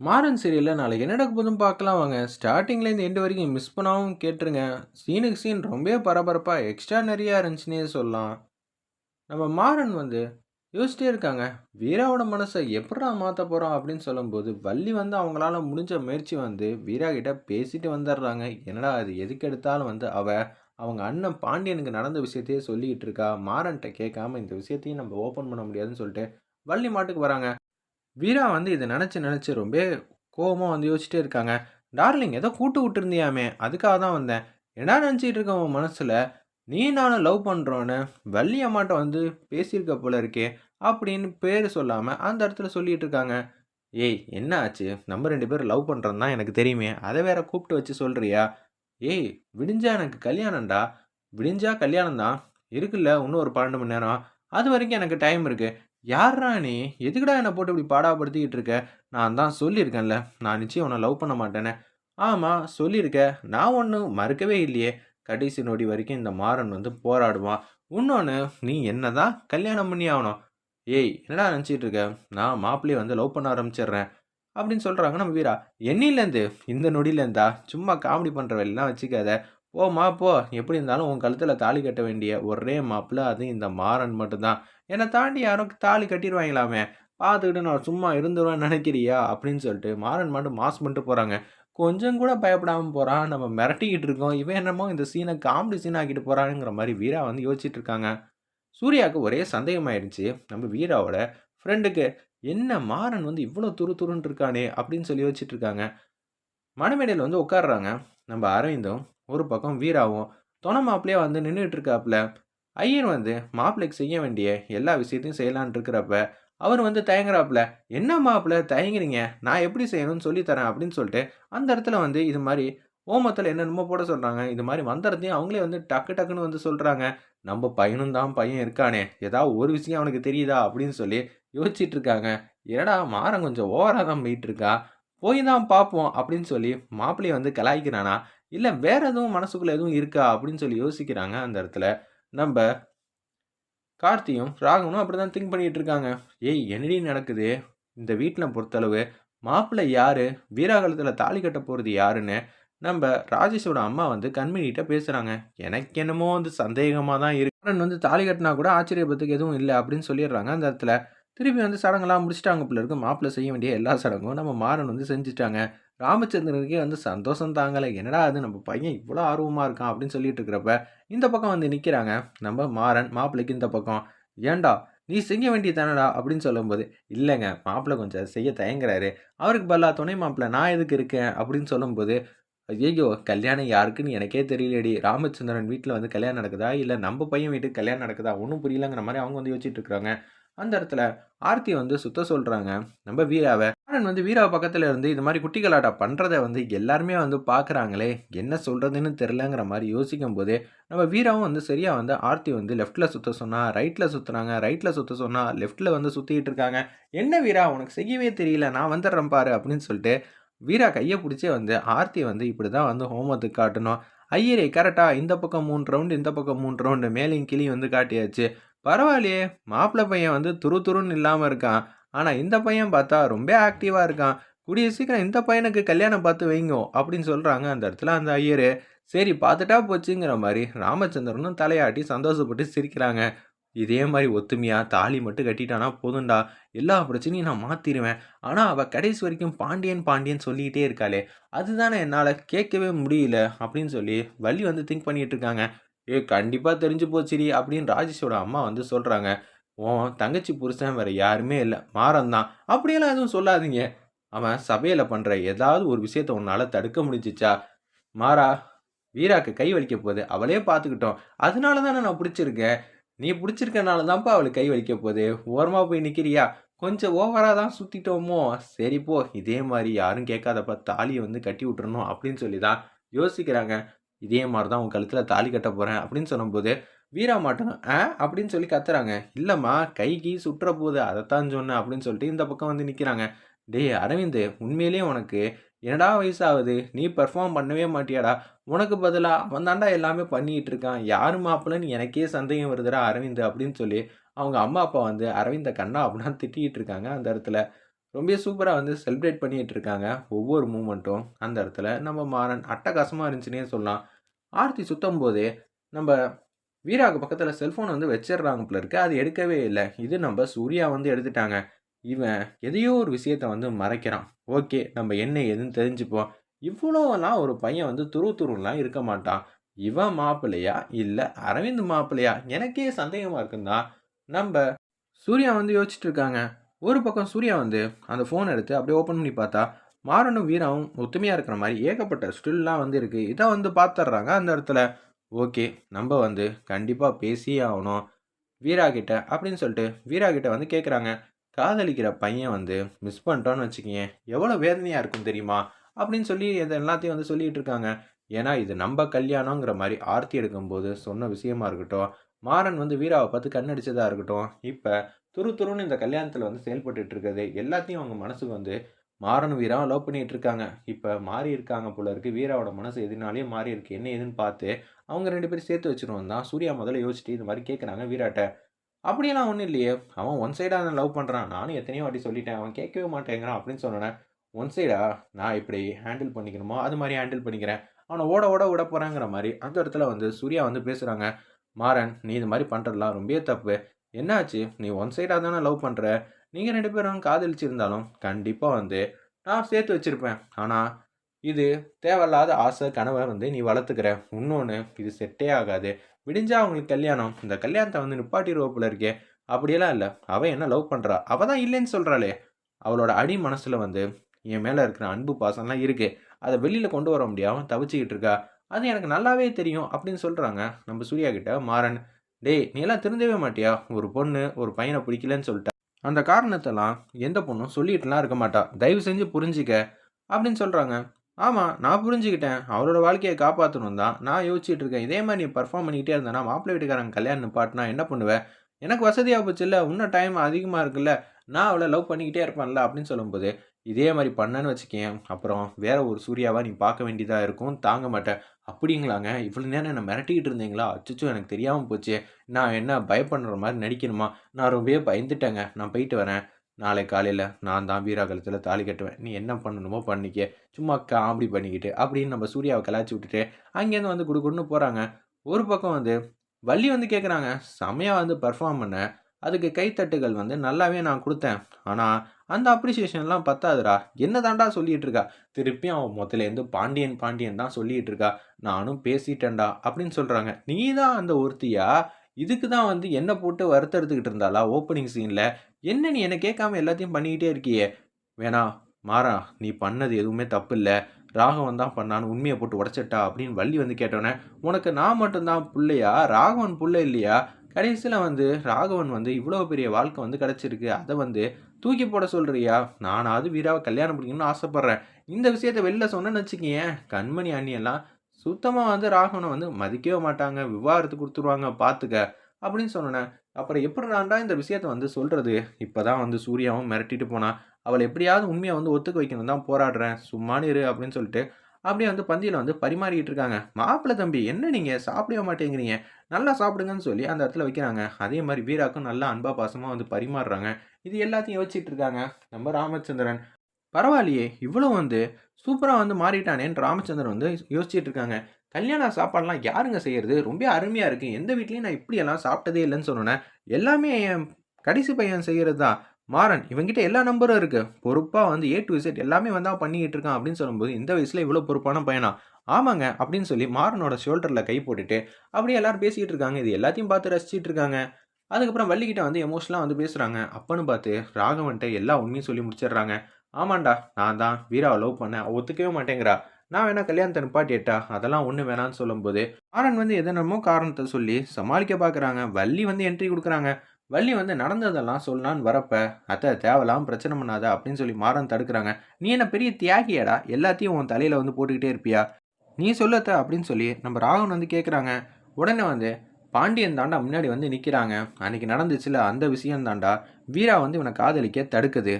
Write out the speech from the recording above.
மாறன் சீரியலில் நாளைக்கு என்ன நடக்க போதும் பார்க்கலாம் வாங்க. ஸ்டார்டிங்லேருந்து எண்டு வரைக்கும் மிஸ் பண்ணாமல் கேட்டுருங்க. சீனுக்கு சீன் ரொம்ப பரபரப்பாக எக்ஸ்ட்ரா நிறையா இருந்துச்சுன்னே சொல்லலாம். நம்ம மாறன் வந்து யோசிச்சிட்டே இருக்காங்க. வீராவோட மனசை எப்படா மாற்ற போகிறோம் அப்படின்னு சொல்லும்போது வள்ளி வந்து அவங்களால முடிஞ்ச முயற்சி வந்து வீரா கிட்ட பேசிட்டு வந்துடுறாங்க. என்னடா அது எதுக்கு எடுத்தாலும் வந்து அவ அவங்க அண்ணன் பாண்டியனுக்கு நடந்த விஷயத்தையே சொல்லிக்கிட்டு இருக்கா. மாறன்ட்ட கேட்காம இந்த விஷயத்தையும் நம்ம ஓப்பன் பண்ண முடியாதுன்னு சொல்லிட்டு வள்ளி மாட்டுக்கு வராங்க. வீரா வந்து இதை நினச்சி நினச்சி ரொம்ப கோவமாக வந்து யோசிச்சுட்டே இருக்காங்க. டார்லிங் ஏதோ கூட்டு விட்டுருந்தியாமே அதுக்காக தான் வந்தேன். என்ன நினச்சிட்டு இருக்க உன் மனசில்? நீ நானும் லவ் பண்ணுறோன்னு வள்ளி அம்மாட்ட வந்து பேசியிருக்க போல இருக்கே அப்படின்னு பேர் சொல்லாமல் அந்த இடத்துல சொல்லிட்டு இருக்காங்க. ஏய் என்ன ஆச்சு? நம்ம ரெண்டு பேரும் லவ் பண்ணுறோன்னு தான் எனக்கு தெரியுமே. அதை வேற கூப்பிட்டு வச்சு சொல்கிறியா ஏய் விடிஞ்சா எனக்கு கல்யாணம்டா. விடிஞ்சா கல்யாணம் தான் இருக்குல்ல இன்னும் ஒரு பன்னெண்டு மணி நேரம். அது வரைக்கும் எனக்கு டைம் இருக்குது யார்ரா நீ எதுக்குடா என்னை போட்டு இப்படி பாடாப்படுத்திக்கிட்டு இருக்க? நான் தான் சொல்லியிருக்கேன்ல. நான் நிச்சயம் உன்னை லவ் பண்ண மாட்டேனே. ஆமாம் சொல்லியிருக்க. நான் ஒன்றும் மறுக்கவே இல்லையே. கடைசி நொடி வரைக்கும் இந்த மாறன் வந்து போராடுவான். இன்னொன்று நீ என்ன தான் கல்யாணம் பண்ணி ஆகணும்? ஏய் என்னடா நினச்சிட்டு இருக்க? நான் மாப்பிள்ளையை வந்து லவ் பண்ண ஆரம்பிச்சிடுறேன். அப்படின்னு சொல்கிறாங்க நம்ம வீரா. என்னிலேருந்து இந்த நொடியிலேருந்தா? சும்மா காமெடி பண்ணுற வேலையெல்லாம் வச்சுக்காத. போம்மா போ. எப்படி இருந்தாலும் உன் கழுத்தில் தாலி கட்ட வேண்டிய ஒரே மாப்பிள்ளை அதுவும் இந்த மாறன் மட்டும்தான். என்னை தாண்டி யாரும் தாலி கட்டிடுவாங்களாமே பார்த்துக்கிட்டு நான் சும்மா இருந்துருவேன் நினைக்கிறியா? அப்படின்னு சொல்லிட்டு மாறன் மட்டும் மாஸ் பண்ணிட்டு போகிறாங்க கொஞ்சம் கூட பயப்படாமல் போகிறான் நம்ம மிரட்டிக்கிட்டு இருக்கோம். இவன் என்னமோ இந்த சீனை காமெடி சீன் ஆக்கிட்டு போகிறாங்கிற மாதிரி வீரா வந்து யோசிச்சுட்டு இருக்காங்க. சூர்யாவுக்கு ஒரே சந்தேகமாயிருச்சு நம்ம வீராவோட ஃப்ரெண்டுக்கு என்ன மாறன் வந்து இவ்வளோ துரு துருன்னு இருக்கானே அப்படின்னு சொல்லி யோசிச்சுட்டு இருக்காங்க. மணமேடையில் வந்து உட்காடுறாங்க நம்ம அரவிந்தும் ஒரு பக்கம் வீராவும் துணை மாப்பிளையே வந்து நின்றுட்டு இருக்காப்புல. ஐயர் வந்து மாப்பிள்ளைக்கு செய்ய வேண்டிய எல்லா விஷயத்தையும் செய்யலான் இருக்கிறப்ப அவர் வந்து தயங்குறாப்புல என்ன மாப்பிள்ள தயங்குறீங்க? நான் எப்படி செய்யணும்னு சொல்லித்தரேன் அப்படின்னு சொல்லிட்டு அந்த இடத்துல வந்து இது மாதிரி ஓமத்தில் என்னென்னமோ போட சொல்கிறாங்க இது மாதிரி மந்திரத்தையும் அவங்களே வந்து டக்கு டக்குன்னு வந்து சொல்கிறாங்க நம்ம பையனும் தான் பையன் இருக்கானே ஏதாவது ஒரு விஷயம் அவனுக்கு தெரியுதா? அப்படின்னு சொல்லி யோசிச்சுட்டு இருக்காங்க. ஏடா மாறம் கொஞ்சம் ஓவராக தான் போயிட்டு இருக்கா போய் தான் பார்ப்போம் அப்படின்னு சொல்லி மாப்பிள்ளையை வந்து கலாய்க்கிறானா? இல்லை வேற எதுவும் மனசுக்குள்ளே எதுவும் இருக்கா? அப்படின்னு சொல்லி யோசிக்கிறாங்க அந்த இடத்துல. நம்ம கார்த்தியும் ராகவனும் அப்படி தான் திங்க் பண்ணிகிட்டு இருக்காங்க ஏய் என்னடி நடக்குது? இந்த வீட்டில் பொறுத்தளவு மாப்பிள்ளை யார்? வீராகலத்தில் தாலி கட்ட போகிறது யாருன்னு நம்ம ராஜேஷோட அம்மா வந்து கண்மணிகிட்ட பேசுகிறாங்க எனக்கு என்னமோ வந்து சந்தேகமாக தான் இருக்கு வந்து தாலி கட்டினா கூட ஆச்சரியப்பத்துக்கு எதுவும் இல்லை அப்படின்னு சொல்லிடுறாங்க அந்த இடத்துல. திருப்பி வந்து சடங்கெல்லாம் முடிச்சிட்டாங்க பிள்ளை இருக்கு. மாப்பிள்ளை செய்ய வேண்டிய எல்லா சடங்கும் நம்ம மாறன் வந்து செஞ்சுட்டாங்க. ராமச்சந்திரனுக்கே வந்து சந்தோஷம் தாங்கலை. என்னடா அது நம்ம பையன் இவ்வளோ ஆர்வமாக இருக்கான் அப்படின்னு சொல்லிட்டு இருக்கிறப்ப இந்த பக்கம் வந்து நிற்கிறாங்க நம்ம மாறன் மாப்பிள்ளைக்கு இந்த பக்கம். ஏண்டா நீ செய்ய வேண்டிய தானடா அப்படின்னு சொல்லும்போது இல்லைங்க மாப்பிள்ளை கொஞ்சம் செய்ய தயங்குறாரு. அவருக்கு பல்லா துணை மாப்பிள்ளை நான் எதுக்கு இருக்கேன்? அப்படின்னு சொல்லும்போது ஐயோ கல்யாணம் யாருக்குன்னு எனக்கே தெரியலடி. ராமச்சந்திரன் வீட்டில் வந்து கல்யாணம் நடக்குதா? இல்லை நம்ம பையன் வீட்டுக்கு கல்யாணம் நடக்குதா? ஒன்றும் புரியலங்கிற மாதிரி அவங்க வந்து யோசிச்சுட்டு இருக்கிறாங்க. அந்த இடத்துல ஆர்த்தி வந்து சுத்த சொல்கிறாங்க நம்ம வீராவை. ஆனன் வந்து வீராவை பக்கத்தில் இருந்து இது மாதிரி குட்டி பண்ணுறத வந்து எல்லாருமே வந்து பார்க்குறாங்களே என்ன சொல்கிறதுன்னு தெரிலங்கிற மாதிரி யோசிக்கும் போதே நம்ம வீராவும் வந்து சரியாக வந்து ஆர்த்தி வந்து லெஃப்ட்டில் சுற்ற சொன்னால் ரைட்டில் சுற்றுறாங்க ரைட்டில் சுற்ற சொன்னால் லெஃப்ட்டில் வந்து சுற்றிக்கிட்டு இருக்காங்க. என்ன வீரா உனக்கு செய்யவே தெரியல நான் வந்துடுறேன் பாரு அப்படின்னு சொல்லிட்டு வீரா கையை பிடிச்சே வந்து ஆர்த்தி வந்து இப்படி தான் வந்து ஹோம்ஒர்க்கு காட்டணும். ஐயரே கரெக்டாக இந்த பக்கம் மூணு ரவுண்டு இந்த பக்கம் மூணு ரவுண்டு மேலேயும் கிளி வந்து காட்டியாச்சு. பரவாயில்லையே மாப்பிள்ளை பையன் வந்து துரு துருன்னு இல்லாமல் இருக்கான். ஆனால் இந்த பையன் பார்த்தா ரொம்ப ஆக்டிவாக இருக்கான். கூடிய சீக்கிரம் இந்த பையனுக்கு கல்யாணம் பார்த்து வைங்கோ அப்படின்னு சொல்கிறாங்க அந்த இடத்துல அந்த ஐயர். சரி பார்த்துட்டா போச்சுங்கிற மாதிரி ராமச்சந்திரனும் தலையாட்டி சந்தோஷப்பட்டு சிரிக்கிறாங்க. இதே மாதிரி ஒத்துமையாக தாலி மட்டும் கட்டிட்டானா போதும்டா எல்லா பிரச்சனையும் நான் மாற்றிடுவேன் ஆனால் அவள் கடைசி வரைக்கும் பாண்டியன் பாண்டியன் சொல்லிக்கிட்டே இருக்காளே. அதுதானே என்னால் கேட்கவே முடியல அப்படின்னு சொல்லி வள்ளி வந்து திங்க் பண்ணிகிட்டு இருக்காங்க. ஏ கண்டிப்பாக தெரிஞ்சு போச்சுடி அப்படின்னு ராஜேஷோட அம்மா வந்து சொல்கிறாங்க ஓ தங்கச்சி புருஷன் வேறு யாருமே இல்லை. மாறன் தான். அப்படியெல்லாம் எதுவும் சொல்லாதீங்க. அவன் சபையில் பண்ணுற ஏதாவது ஒரு விஷயத்த உன்னால் தடுக்க முடிஞ்சிச்சா? மாறா வீராக்கு கை வலிக்க போகுது. அவளே பார்த்துக்கிட்டோம் அதனால தானே நான் பிடிச்சிருக்கேன் நீ பிடிச்சிருக்கனால தான்ப்பா அவளுக்கு கை வலிக்க போகுது. ஓரமாக போய் நிற்கிறியா கொஞ்சம் ஓவராக தான் சுற்றிட்டோமோ சரி போ. இதே மாதிரி யாரும் கேட்காதப்ப தாலியை வந்து கட்டி விட்டுறணும் அப்படின்னு சொல்லி தான் யோசிக்கிறாங்க. இதே மாதிரி தான் உன் கழுத்தில் தாலி கட்ட போகிறேன் அப்படின்னு சொல்லும்போது வீரா மாட்டோம். ஆ? அப்படின்னு சொல்லி கத்துறாங்க. இல்லைம்மா கைக்கு சுற்றுற போகுது. அதைத்தான் சொன்னேன். அப்படின்னு சொல்லிட்டு இந்த பக்கம் வந்து நிற்கிறாங்க டேய் அரவிந்த் உண்மையிலேயே உனக்கு என்னடா வயசாகுது நீ பெர்ஃபார்ம் பண்ணவே மாட்டியாடா. உனக்கு பதிலாக அவன் தாண்டா எல்லாமே பண்ணிகிட்டு இருக்கான். யார் மாப்பிள்ளன்னு எனக்கே சந்தேகம் வருதுடா அரவிந்த். அப்படின்னு சொல்லி அவங்க அம்மா அப்பா வந்து அரவிந்த கண்ணா அப்படின்னா திட்டிகிட்டு இருக்காங்க அந்த இடத்துல. ரொம்ப சூப்பராக வந்து செலிப்ரேட் பண்ணிகிட்டு இருக்காங்க. ஒவ்வொரு மூமெண்ட்டும் அந்த இடத்துல நம்ம மாறன் அட்டகாசமாக இருந்துச்சுன்னே சொல்லலாம். ஆர்த்தி சுத்தம்போதே, நம்ம வீராவுக்கு பக்கத்தில் செல்ஃபோன் வந்து வச்சிடுறாங்க போல இருக்கு. அது எடுக்கவே இல்லை இது நம்ம சூர்யா வந்து எடுத்துட்டாங்க. இவன் எதையோ ஒரு விஷயத்த வந்து மறைக்கிறான். ஓகே, நம்ம என்ன ஏதுன்னு தெரிஞ்சுப்போம். இவ்வளோலாம் ஒரு பையன் வந்து துரு துருலாம் இருக்க மாட்டான். இவன் மாப்பிள்ளையா? இல்லை அரவிந்த் மாப்பிள்ளையா? எனக்கே சந்தேகமாக இருக்குன்னா நம்ம சூர்யா வந்து யோசிச்சுட்டு இருக்காங்க. ஒரு பக்கம் சூர்யா வந்து அந்த ஃபோன் எடுத்து அப்படியே ஓப்பன் பண்ணி பார்த்தா, மாறனும், வீராவும் ஒத்துமையாக இருக்கிற மாதிரி ஏகப்பட்ட ஸ்டில்லாம் வந்து இருக்குது இதை வந்து பார்த்துட்றாங்க அந்த இடத்துல. ஓகே, நம்ம வந்து கண்டிப்பாக பேசியே ஆகணும் வீரா கிட்ட அப்படின்னு சொல்லிட்டு வீரா கிட்ட வந்து கேட்குறாங்க. காதலிக்கிற பையன் வந்து மிஸ் பண்ணிட்டோன்னு வச்சுக்கோங்க எவ்வளோ வேதனையாக இருக்கும் தெரியுமா? அப்படின்னு சொல்லி இதை எல்லாத்தையும் வந்து சொல்லிகிட்டு இருக்காங்க. ஏன்னா, இது நம்ம கல்யாணங்கிற மாதிரி ஆர்த்தி எடுக்கும்போது சொன்ன விஷயமா இருக்கட்டும், மாறன் வந்து வீராவை பார்த்து கண்ணடிச்சதாக இருக்கட்டும், இப்போ துரு துருன்னு இந்த கல்யாணத்தில் வந்து செயல்பட்டு இருக்கிறது எல்லாத்தையும் அவங்க மனசுக்கு வந்து மாறன் வீராவும் லவ் பண்ணிட்டு இருக்காங்க. இப்போ மாறி இருக்காங்க போல இருக்கு. வீராவோட மனசு எதுனாலேயே மாறி இருக்கு. என்ன ஏதுன்னு பார்த்து, அவங்க ரெண்டு பேரும் சேர்த்து வச்சுருவோம் தான் சூர்யா முதல்ல யோசிச்சுட்டு இந்த மாதிரி கேட்குறாங்க வீராட்ட. அப்படியெல்லாம் ஒன்றும் இல்லையே. அவன் ஒன் சைடாக தான லவ் பண்ணுறான் நானும் எத்தனையோ வாட்டி சொல்லிட்டேன். அவன் கேட்கவே மாட்டேங்கிறான் அப்படின்னு சொன்னேன் ஒன் சைடா நான் இப்படி ஹேண்டில் பண்ணிக்கணுமோ, அது மாதிரி ஹேண்டில் பண்ணிக்கிறேன். அவனை ஓட ஓட விட போகிறாங்கிற மாதிரி அந்த இடத்துல வந்து சூர்யா வந்து பேசுகிறாங்க மாறன், நீ இது மாதிரி பண்ணுறதுலாம் ரொம்பவே தப்பு. என்னாச்சு? நீ ஒன் சைடாக தானே லவ் பண்ணுற நீங்கள் ரெண்டு பேரும் காதலிச்சிருந்தாலும், கண்டிப்பாக வந்து நான் சேர்த்து வச்சிருப்பேன். ஆனால் இது தேவையில்லாத ஆசை, கனவை வந்து நீ வளர்த்துக்கிற. இன்னொன்று இது செட்டே ஆகாது. விடிஞ்சா அவங்களுக்கு கல்யாணம். இந்த கல்யாணத்தை வந்து நிப்பாட்டி ரோப்பில் இருக்கே. அப்படியெல்லாம் இல்லை அவள் என்ன லவ் பண்ணுறா அவள் தான் இல்லைன்னு சொல்கிறாளே அவளோட அடி மனசில் வந்து என் மேலே இருக்கிற அன்பு, பாசம்லாம் இருக்குது அதை வெளியில் கொண்டு வர முடியாமல் தவிச்சுக்கிட்டு இருக்கா. அது எனக்கு நல்லாவே தெரியும் அப்படின்னு சொல்கிறாங்க நம்ம சூர்யா கிட்ட மாறன். டேய்! நீ எல்லாம் திருந்தவே மாட்டியா? ஒரு பொண்ணு ஒரு பையனை பிடிக்கலன்னு சொல்லிட்டா அந்த காரணத்தெல்லாம் எந்த பொண்ணும் சொல்லிட்டுலாம் இருக்க மாட்டா. தயவு செஞ்சு புரிஞ்சிக்க அப்படின்னு சொல்கிறாங்க ஆமாம் நான் புரிஞ்சுக்கிட்டேன். அவரோட வாழ்க்கையை காப்பாற்றணும் தான் நான் யோசிச்சுட்டு இருக்கேன். இதே மாதிரி நீ பர்ஃபார்ம் பண்ணிக்கிட்டே இருந்தேன்னா, மாப்பிள்ளை வீட்டுக்காரங்க கல்யாணம் நிப்பாட்டினா என்ன பண்ணுவேன் எனக்கு வசதியா போச்சுல்ல. இன்னும் டைம் அதிகமாக இருக்குல்ல. நான் அவளை லவ் பண்ணிக்கிட்டே இருப்பேன்ல அப்படின்னு சொல்லும்போது, இதே மாதிரி பண்ணேன்னு வச்சுக்கேன் அப்புறம் வேற ஒரு சூர்யாவாக நீ பார்க்க வேண்டியதாக இருக்கும். தாங்க மாட்டேன் அப்படிங்களாங்க? இவ்வளோ நேரம் என்ன மிரட்டிக்கிட்டு இருந்தீங்களா? அச்சச்சோ! எனக்கு தெரியாமல் போச்சு நான் என்ன பயப்படுற மாதிரி நடிக்கணுமா? நான் ரொம்பவே பயந்துட்டேங்க. நான் போயிட்டு வரேன். நாளைக்கு காலையில் நான் தான் வீராகலத்தில் தாலி கட்டுவேன். நீ என்ன பண்ணணுமோ பண்ணிக்க. சும்மா காமெடி பண்ணிக்கிட்டு அப்படின்னு நம்ம சூர்யாவை கலாச்சி விட்டுட்டு, அங்கேருந்து வந்து குடுகுடுன்னு போகிறாங்க ஒரு பக்கம் வந்து வள்ளி வந்து கேட்குறாங்க. செமையாக வந்து பெர்ஃபார்ம் பண்ண. அதுக்கு கைத்தட்டுகள் வந்து நல்லாவே நான் கொடுத்தேன் ஆனால் அந்த அப்ரிசியேஷன்லாம் பத்தாதுடா. என்ன தாண்டா சொல்லிட்டு இருக்கா? திருப்பியும் அவன் முதலேருந்து பாண்டியன், பாண்டியன் தான் சொல்லிட்டு இருக்கா. நானும் பேசிட்டேன்டா அப்படின்னு சொல்கிறாங்க நீ தான் அந்த ஒருத்தியா? இதுக்கு தான் வந்து என்ன போட்டு வருத்தெடுத்துக்கிட்டு இருந்தாளா ஓப்பனிங் சீனில் என்ன நீ என்ன கேட்காம எல்லாத்தையும் பண்ணிக்கிட்டே இருக்கியே? வேணாம் மாறா, நீ பண்ணது எதுவுமே தப்பில்ல. ராகவன் தான் பண்ணான்னு உண்மையை போட்டு உடைச்சிட்டா அப்படின்னு வள்ளி வந்து கேட்டோன்னே உனக்கு நான் மட்டும்தான் பிள்ளையா ராகவன் பிள்ளை இல்லையா? கடைசியில் வந்து ராகவன் வந்து இவ்வளோ பெரிய வாழ்க்கை வந்து கிடச்சிருக்கு அதை வந்து தூக்கி போட சொல்கிறியா நானாவது வீராவை கல்யாணம் பண்ணிக்கணும்னு ஆசைப்பட்றேன் இந்த விஷயத்த வெளில சொன்னேன்னு வச்சுக்கிங்க கண்மணி அண்ணியெல்லாம் சுத்தமாக வந்து ராகவனை வந்து மதிக்கவே மாட்டாங்க. விவாகரத்து கொடுத்துருவாங்க பார்த்துக்க அப்படின்னு சொன்னேன் அப்புறம் எப்புட்றான்டா இந்த விஷயத்த வந்து சொல்கிறது இப்போ தான் வந்து சூர்யாவும் மிரட்டிட்டு போனான். அவளை எப்படியாவது உண்மையை வந்து ஒத்துக்க வைக்கணும்னு தான் போராடுறேன். சும்மானு இரு அப்படின்னு சொல்லிட்டு, அப்படியே வந்து பந்தியில் வந்து பரிமாறிக்கிட்டு இருக்காங்க. மாப்பிள்ளை தம்பி என்ன நீங்கள் சாப்பிடவே மாட்டேங்கிறீங்க? நல்லா சாப்பிடுங்கன்னு சொல்லி அந்த இடத்துல வைக்கிறாங்க. அதே மாதிரி வீராக்கும் நல்லா அன்பா, பாசமாக வந்து பரிமாறுறாங்க. இது எல்லாத்தையும் யோசிச்சுட்டு இருக்காங்க நம்ம ராமச்சந்திரன். பரவாயில்லையே! இவ்வளோ வந்து சூப்பராக வந்து மாறிட்டானேன்னு ராமச்சந்திரன் வந்து யோசிச்சுட்டு இருக்காங்க. கல்யாண சாப்பாடெலாம் யாருங்க செய்கிறது ரொம்ப அருமையாக இருக்குது எந்த வீட்லேயும் நான் இப்படியெல்லாம் சாப்பிட்டதே இல்லைன்னு சொன்னோனே, எல்லாமே என் கடைசி பையன் செய்கிறது தான். மாறன் இவங்கிட்ட எல்லா நம்பரும் இருக்கு. பொறுப்பாக வந்து ஏ டு இசட் எல்லாமே வந்து அவன் பண்ணிக்கிட்டு இருக்கான் அப்படின்னு சொல்லும்போது, இந்த வயசில் இவ்வளோ பொறுப்பான பையனா? ஆமாங்க அப்படின்னு சொல்லி மாறனோட ஷோல்டரில் கை போட்டுட்டு, அப்படியே எல்லாரும் பேசிக்கிட்டு இருக்காங்க. இது எல்லாத்தையும் பார்த்து ரசிச்சிட்டு இருக்காங்க. அதுக்கப்புறம் வள்ளிக்கிட்ட வந்து எமோஷனலாக வந்து பேசுகிறாங்க அப்பன்னு பார்த்து ராகவன்ட்ட எல்லா உண்மையும் சொல்லி முடிச்சிடுறாங்க. ஆமாண்டா நான் தான் வீராவ லவ் பண்ணேன். ஒத்துக்கவே மாட்டேங்கிறா. நான் வேணா கல்யாணத்தை நிப்பாட்டியட்டா? அதெல்லாம் ஒன்று வேணான்னு சொல்லும்போது, மாறன் வந்து எதென்னமோ காரணத்தை சொல்லி சமாளிக்க பார்க்குறாங்க. வள்ளி வந்து என்ட்ரி கொடுக்குறாங்க வள்ளி வந்து நடந்ததெல்லாம் சொல்லலான்னு வரப்ப, அத்தை தேவலாம் பிரச்சனை பண்ணாத" அப்படின்னு சொல்லி மாறன் தடுக்கிறாங்க "நீ என்ன பெரிய தியாகியாடா? எல்லாத்தையும் உன் தலையில் வந்து போட்டுக்கிட்டே இருப்பியா? நீ சொல்லத்த அப்படின்னு சொல்லி நம்ம ராகவன் வந்து கேட்குறாங்க. உடனே வந்து பாண்டியன் தாண்டா முன்னாடி வந்து நிற்கிறாங்க அன்னைக்கு நடந்துச்சுல்ல அந்த விஷயம் தாண்டா வீரா வந்து இவனை காதலிக்க தடுக்குது.